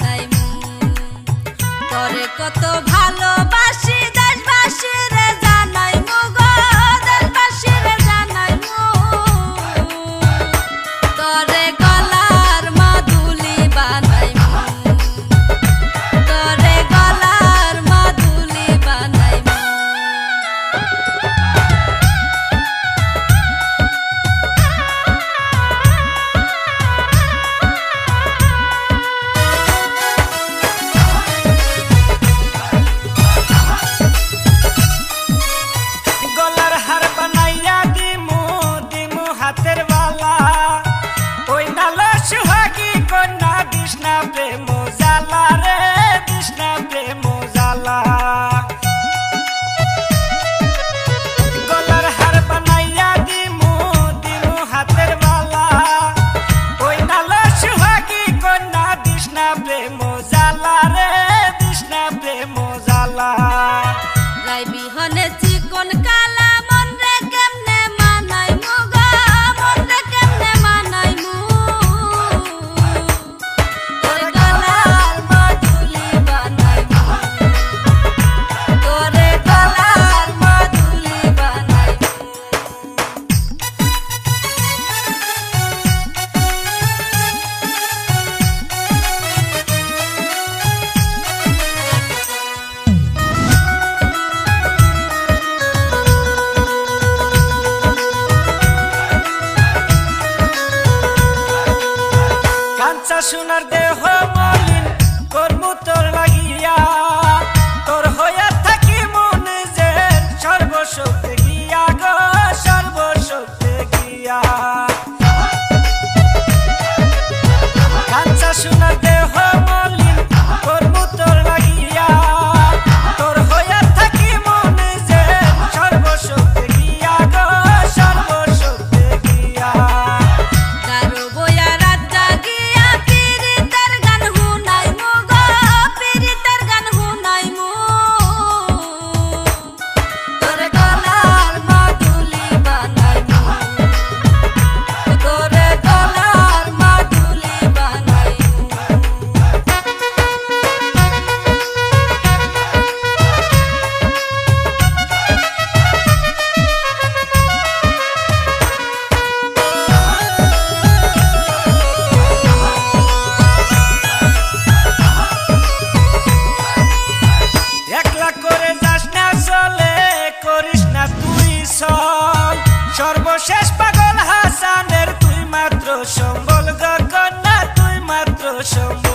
নাই তরে কত ভালোবাসি দেশবাসীর রাতের বা বাচ্চা সোনার দেহ মলিন কর্ম তোর লাগিয়া, তোর হইয়া থাকি মনে যে সর্বশক্তি গিয়া গ, সর্বশক্তি গিয়া। বাচ্চা সোনার দেহ শেষ পাগল হাসানের তুই মাত্র সম্বল গকন্যা তুই মাত্র সম্বল